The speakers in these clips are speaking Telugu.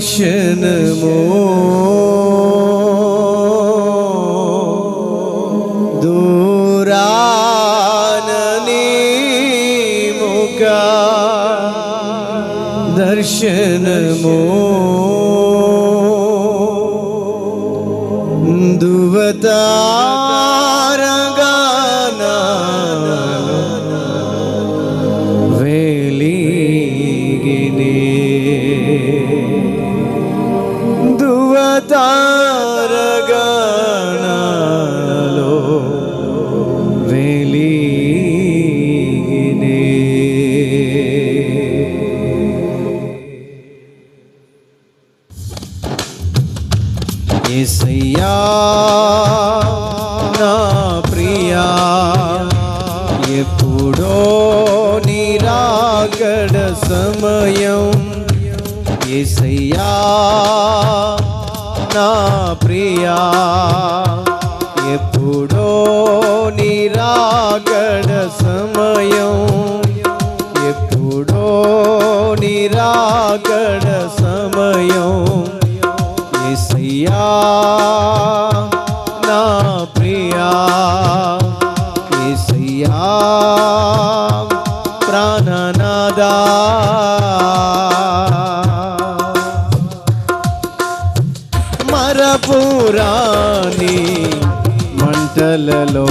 ദർശനമോ ദൂരാനീമുക ദർശനമോ ദുവതാ నా ప్రియా. ఎప్పుడో నిరాగడ సమయం. ఎప్పుడో నిరాగడ సమయం. ఏసయ్యా నా ప్రియా. ఏసయ్యా ప్రాణనాదా పురాణి మంటలలో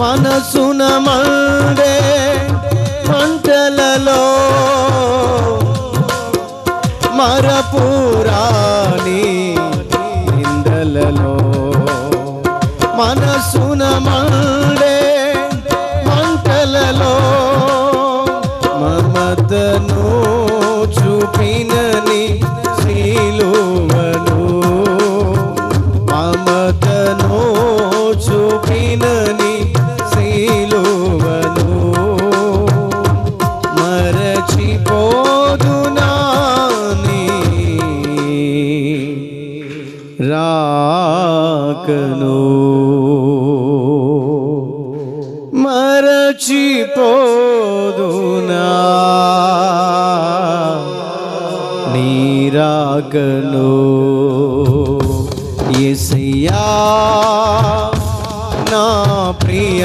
మనసున మండే మంటలలో మరపురాని ఇందలలో మనసు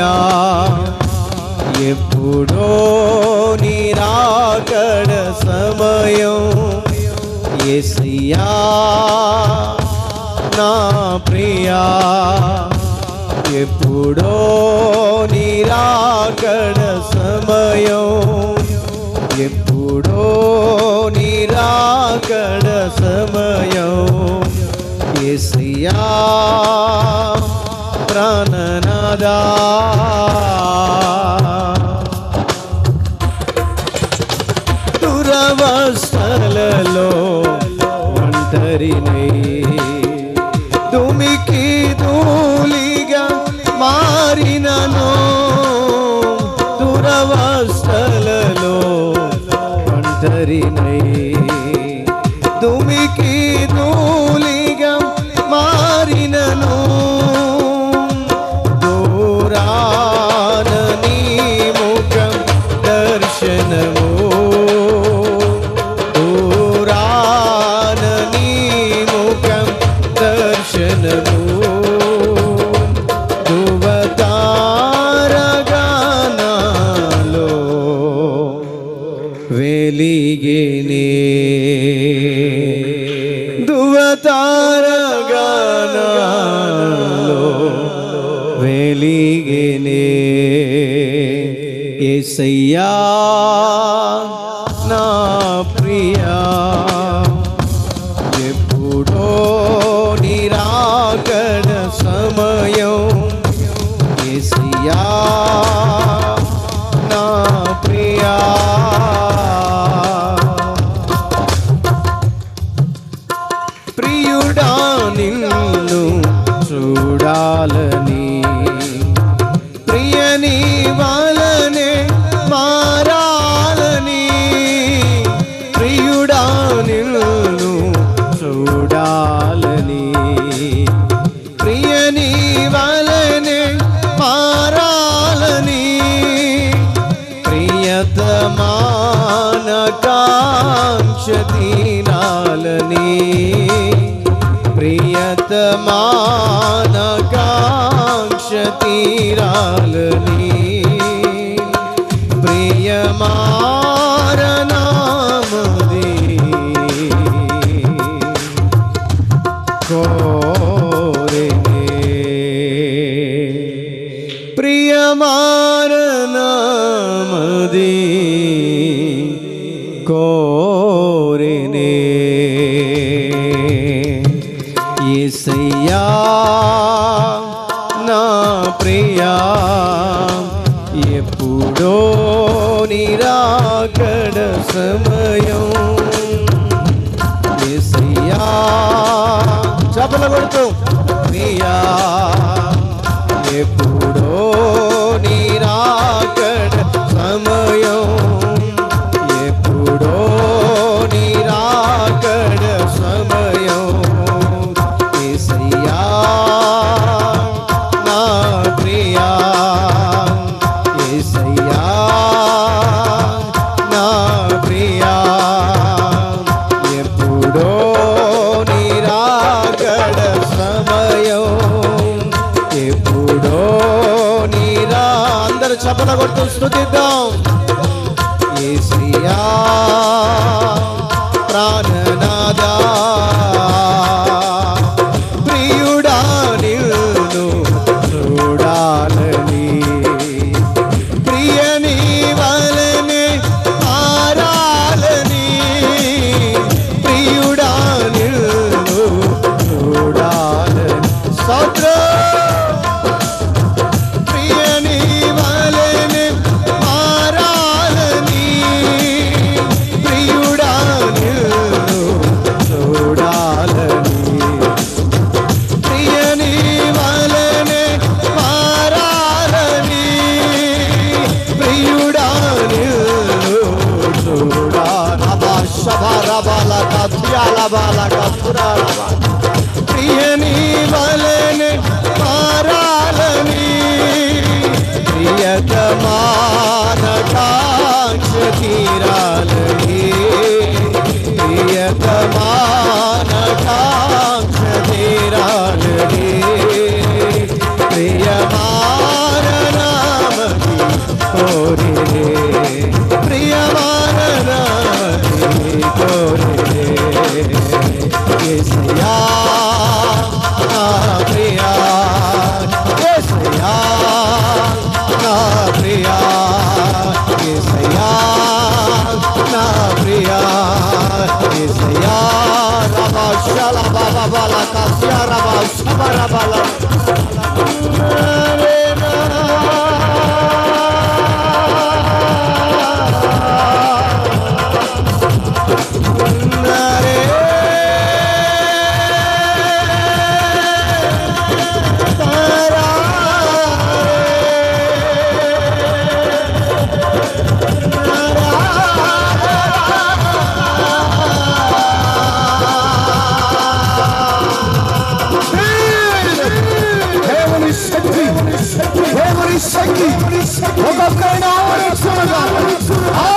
ప్రియా ఎప్పుడో నిరాకడ సమయం. ఎసయ్యా నా ప్రియా. ఎప్పుడో నిరాకడ సమయం. ఎప్పుడో నిరాకడ సమయం. ఎసయ్యా ప్రాణనాదా దురవస్థలలో ఒంటరినై దుమికి ధూళిగా మారినను. దురవస్థలలో ఒంటరినై നീ വാലനെ മാറാലനി പ്രിയുടാ നിന്നു ചൂടാലനി പ്രിയനി വാലനെ മാറാലനി പ്രിയതമാനകാംക്ഷതീനാലനി പ്രിയതമാനകാം തീരാലനീ പ്രിയമാരനാമതി. കോരേ പ്രിയമാരനാമതി. കോ Come আরাধনা করতে স্তুতি দাও। tira bala bala. Shaki, Wakafkaina, Wakafkaina, Wakafkaina,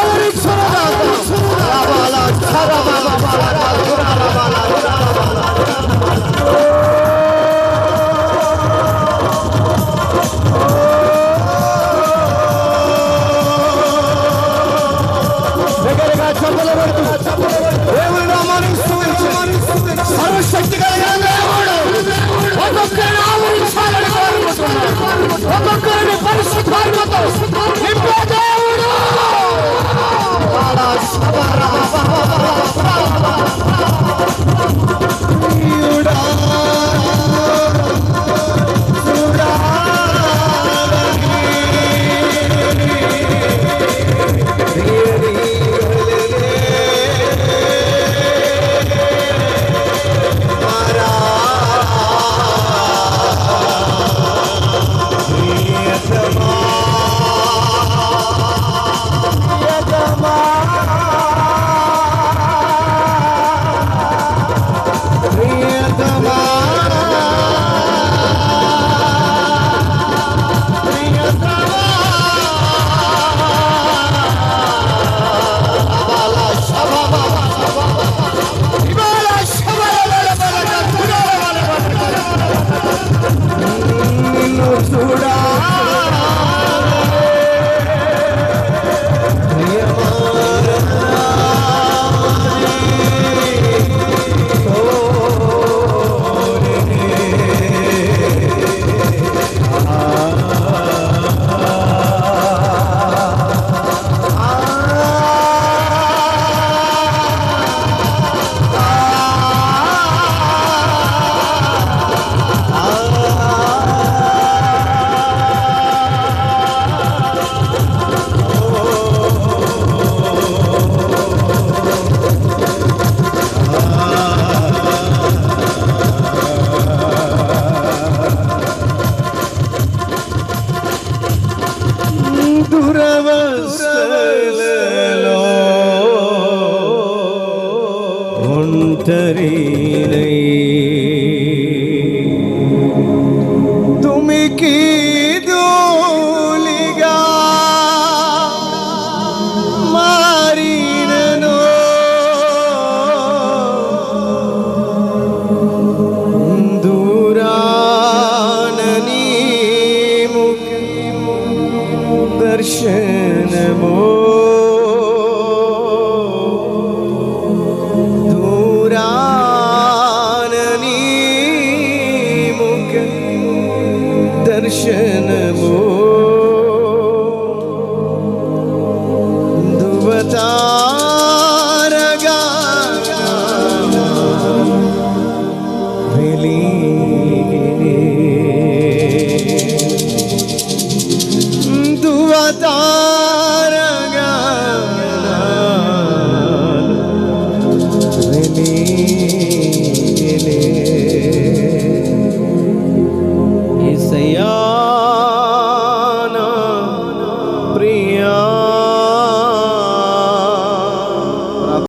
நிலை